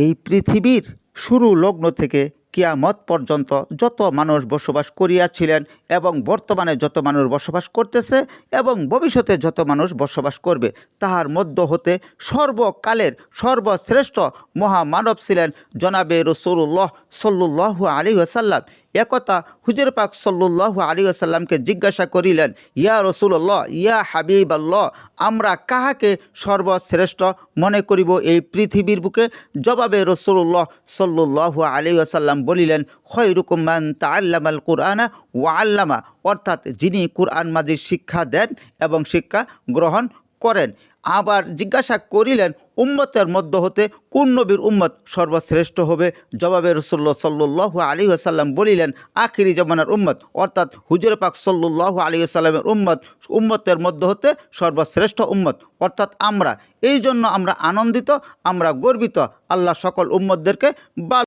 এই পৃথিবীর শুরু লগ্ন থেকে কিয়ামত পর্যন্ত যত মানুষ বসবাস করিয়াছিলেন এবং বর্তমানে যত মানুষ বসবাস করতেছে এবং ভবিষ্যতে যত মানুষ বসবাস করবে, তাহার মধ্য হতে সর্বকালের সর্বশ্রেষ্ঠ মহামানব ছিলেন জনাবে রসুল্লাহ সল্লু আলী আসাল্লাম একথা হুজুর পাক সল্লু আলী আসাল্লামকে জিজ্ঞাসা করিলেন, ইয়া রসুল্লাহ ইয়া হাবিব আল্লাহ আমরা কাহাকে সর্বশ্রেষ্ঠ মনে করিব এই পৃথিবীর বুকে? জবাবে রসুল্লাহ সল্লু আলী আসাল্লাম বলিলেন খয়রুকুম মান তাআল্লামাল কুরআনা ওয়া আল্লামা, অর্থাৎ যিনি কুরআন মাজির শিক্ষা দেন এবং শিক্ষা গ্রহণ করেন। আবার জিজ্ঞাসা করিলেন উম্মতের মধ্য হতে কোন নবীর উম্মত সর্বশ্রেষ্ঠ হবে? জবাবে রসুল্লাহ সাল্লু আলী আসাল্লাম বলিলেন, আখিরি জমানার উম্মত, অর্থাৎ হুজুর পাক সাল্লু আলী আসাল্লামের উম্মত উম্মতের মধ্য হতে সর্বশ্রেষ্ঠ উম্মত। অর্থাৎ আমরা এই জন্য আমরা আনন্দিত, আমরা গর্বিত, আল্লাহ সকল উম্মতদেরকে বা